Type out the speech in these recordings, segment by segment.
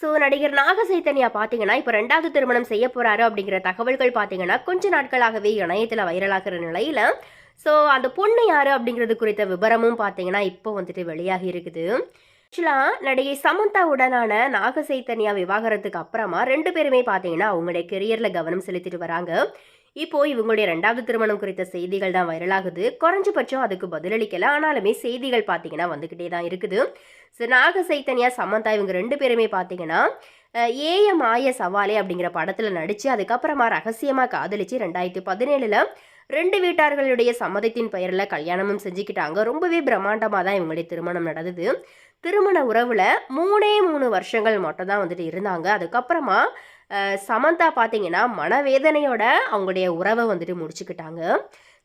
So நடிகர் நாக சைத்தன்யா பார்த்தீங்கன்னா இப்போ ரெண்டாவது திருமணம் செய்ய போகிறாரு அப்படிங்கிற தகவல்கள் பார்த்தீங்கன்னா கொஞ்ச நாட்களாகவே இணையத்தில் வைரலாகிற நிலையில். ஸோ அந்த பொண்ணு யாரு அப்படிங்கிறது குறித்த விவரமும் பார்த்தீங்கன்னா இப்போ வந்துட்டு வெளியாகி இருக்குது. ஆக்சுவலாக நடிகை சமந்தாவுடனான நாக சைத்தன்யா விவாகரத்துக்கு அப்புறமா ரெண்டு பேருமே பார்த்தீங்கன்னா அவங்களுடைய கெரியரில் கவனம் செலுத்திட்டு வராங்க. இப்போ இவங்களுடைய ரெண்டாவது திருமணம் குறித்த செய்திகள் தான் வைரலாகுது. குறைஞ்சபட்சம் அதுக்கு பதிலளிக்கல. ஆனாலுமே செய்திகள் பார்த்தீங்கன்னா வந்துக்கிட்டே தான் இருக்குது. ஸோ நாக சைத்தன்யா சமந்தா இவங்க ரெண்டு பேருமே பார்த்தீங்கன்னா ஏஎம் ஆய சவாலே அப்படிங்கிற படத்தில் நடித்து அதுக்கப்புறமா ரகசியமாக காதலிச்சு ரெண்டாயிரத்தி பதினேழில் ரெண்டு வீட்டார்களுடைய சம்மதத்தின் பெயரில் கல்யாணமும் செஞ்சுக்கிட்டாங்க. ரொம்பவே பிரம்மாண்டமாக தான் இவங்களுடைய திருமணம் நடந்தது. திருமண உறவில் மூணே மூணு வருஷங்கள் மட்டும் தான் வந்துட்டு இருந்தாங்க. அதுக்கப்புறமா சமந்தா பார்த்தீங்கன்னா மனவேதனையோட அவங்களுடைய உறவை வந்துட்டு முடிச்சுக்கிட்டாங்க.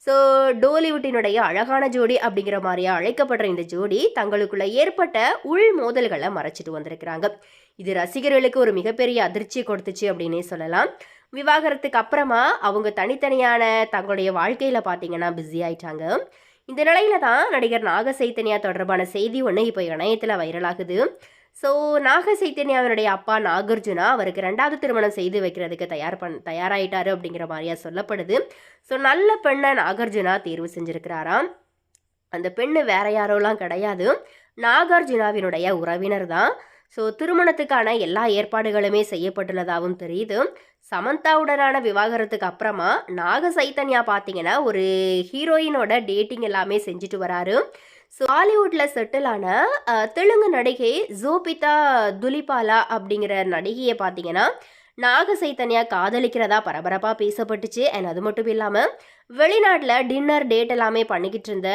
ஸோ டோலிவுட்டினுடைய அழகான ஜோடி அப்படிங்கிற மாதிரியா அழைக்கப்படுற இந்த ஜோடி தங்களுக்குள்ள ஏற்பட்ட உள் மோதல்களை மறைச்சிட்டு வந்திருக்கிறாங்க. இது ரசிகர்களுக்கு ஒரு மிகப்பெரிய அதிர்ச்சியை கொடுத்துச்சு அப்படின்னே சொல்லலாம். விவாகரத்துக்கு அப்புறமா அவங்க தனித்தனியான தங்களுடைய வாழ்க்கையில் பார்த்தீங்கன்னா பிஸி ஆயிட்டாங்க. இந்த நிலையில தான் நடிகர் நாக சைத்தன்யா தொடர்பான செய்தி ஒன்று இப்போ இணையத்தில் வைரலாகுது. ஸோ நாக சைத்தன்யாவினுடைய அப்பா நாகார்ஜுனா அவருக்கு ரெண்டாவது திருமணம் செய்து வைக்கிறதுக்கு தயார் பண் தயாராகிட்டாரு அப்படிங்கிற மாதிரியா சொல்லப்படுது. ஸோ நல்ல பெண்ணை நாகார்ஜுனா தேர்வு செஞ்சுருக்கிறாராம். அந்த பெண்ணு வேற யாரோலாம் கிடையாது. நாகார்ஜுனாவினுடைய உறவினர் தான். ஸோ திருமணத்துக்கான எல்லா ஏற்பாடுகளுமே செய்யப்பட்டுள்ளதாகவும் தெரியுது. சமந்தாவுடனான விவாகரத்துக்கு அப்புறமா நாக சைத்தன்யா பார்த்தீங்கன்னா ஒரு ஹீரோயினோட டேட்டிங் எல்லாமே செஞ்சுட்டு வராரு. ஸோ ஹாலிவுட்டில் செட்டில் ஆன தெலுங்கு நடிகை ஜோபிதா துலிபாலா அப்படிங்கிற நடிகையை பார்த்தீங்கன்னா நாக சைத்தன்யா காதலிக்கிறதா பரபரப்பாக பேசப்பட்டுச்சு. அண்ட் அது மட்டும் இல்லாமல் வெளிநாட்டில் டின்னர் டேட் எல்லாமே பண்ணிக்கிட்டு இருந்த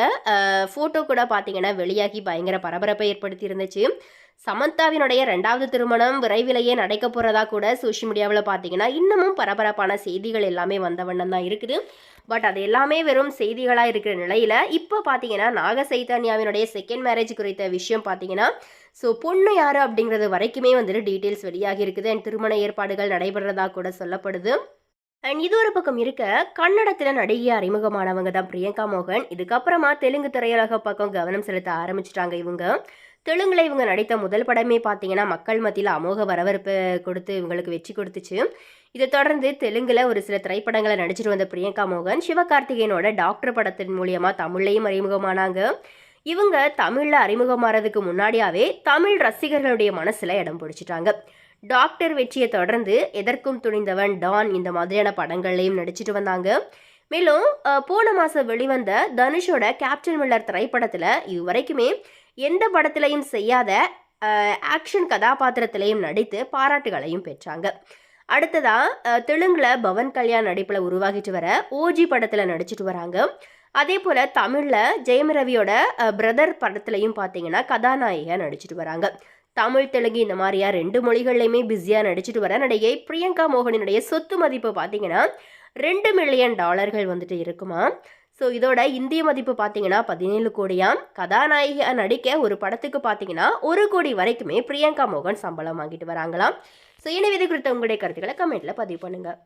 ஃபோட்டோ கூட பார்த்தீங்கன்னா வெளியாகி பயங்கர பரபரப்பை ஏற்படுத்தி இருந்துச்சு சமந்தாவினுடைய ரெண்டாவது திருமணம் விரைவிலேயே நடக்க போகிறதா கூட சோஷியல் மீடியாவில் பார்த்தீங்கன்னா இன்னமும் பரபரப்பான செய்திகள் எல்லாமே வந்த வண்ணம் தான் இருக்குது. பட் அது எல்லாமே வெறும் செய்திகளாக இருக்கிற நிலையில் இப்போ பார்த்தீங்கன்னா நாக சைத்தன்யாவினுடைய செகண்ட் மேரேஜ் குறித்த விஷயம் பார்த்தீங்கன்னா ஸோ பொண்ணு யார் அப்படிங்கிறது வரைக்குமே வந்துட்டு டீட்டெயில்ஸ் வெளியாகி இருக்குது. அண்ட் திருமண ஏற்பாடுகள் நடைபெறதா கூட சொல்லப்படுது. அண்ட் இது ஒரு பக்கம் இருக்க கன்னடத்தில் நடிகை அறிமுகமானவங்க தான் பிரியங்கா மோகன். இதுக்கப்புறமா தெலுங்கு திரையுலக பக்கம் கவனம் செலுத்த ஆரம்பிச்சிட்டாங்க இவங்க. தெலுங்குல இவங்க நடித்த முதல் படமே பார்த்தீங்கன்னா மக்கள் மத்தியில் அமோக வரவேற்பு கொடுத்து இவங்களுக்கு வெற்றி கொடுத்துச்சு. இதை தொடர்ந்து தெலுங்குல ஒரு சில திரைப்படங்களை நடிச்சிட்டு வந்த பிரியங்கா மோகன் சிவகார்த்திகேயனோட டாக்டர் படத்தின் மூலியமா தமிழ்லையும் அறிமுகமானாங்க. இவங்க தமிழில் அறிமுகமாறதுக்கு முன்னாடியாவே தமிழ் ரசிகர்களுடைய மனசில் இடம் பிடிச்சிட்டாங்க. டாக்டர் வெற்றியை தொடர்ந்து எதற்கும் துணிந்தவன் டான் இந்த மாதிரியான படங்கள்லையும் நடிச்சிட்டு வந்தாங்க. மேலும் போன மாதம் வெளிவந்த தனுஷோட கேப்டன் மில்லர் திரைப்படத்தில் இது வரைக்குமே எந்த படத்திலையும் செய்யாத ஆக்ஷன் கதாபாத்திரத்திலையும் நடித்து பாராட்டுகளையும் பெற்றாங்க. அடுத்ததா தெலுங்கில் தெலுங்குல பவன் கல்யாண் நடிப்பில் உருவாகிட்டு வர ஓஜி படத்தில் நடிச்சிட்டு வராங்க. அதே போல் தமிழில் ஜெயம் ரவியோட பிரதர் படத்துலையும் பார்த்தீங்கன்னா கதாநாயகியாக நடிச்சிட்டு வராங்க. தமிழ் தெலுங்கு இந்த மாதிரியா ரெண்டு மொழிகள்லையுமே பிஸியாக நடிச்சிட்டு வர நடிகை பிரியங்கா மோகனினுடைய சொத்து மதிப்பு பார்த்தீங்கன்னா ரெண்டு மில்லியன் டாலர்கள் வந்துட்டு இருக்குமா? ஸோ இதோட இந்திய மதிப்பு பார்த்தீங்கன்னா பதினேழு கோடியாம். கதாநாயகியா நடிக்க ஒரு படத்துக்கு பார்த்தீங்கன்னா ஒரு கோடி வரைக்குமே பிரியங்கா மோகன் சம்பளம் வாங்கிட்டு வராங்களாம். ஸோ எனவே இது குறித்த உங்களுடைய கருத்துக்களை கமெண்ட்டில் பதிவு பண்ணுங்கள்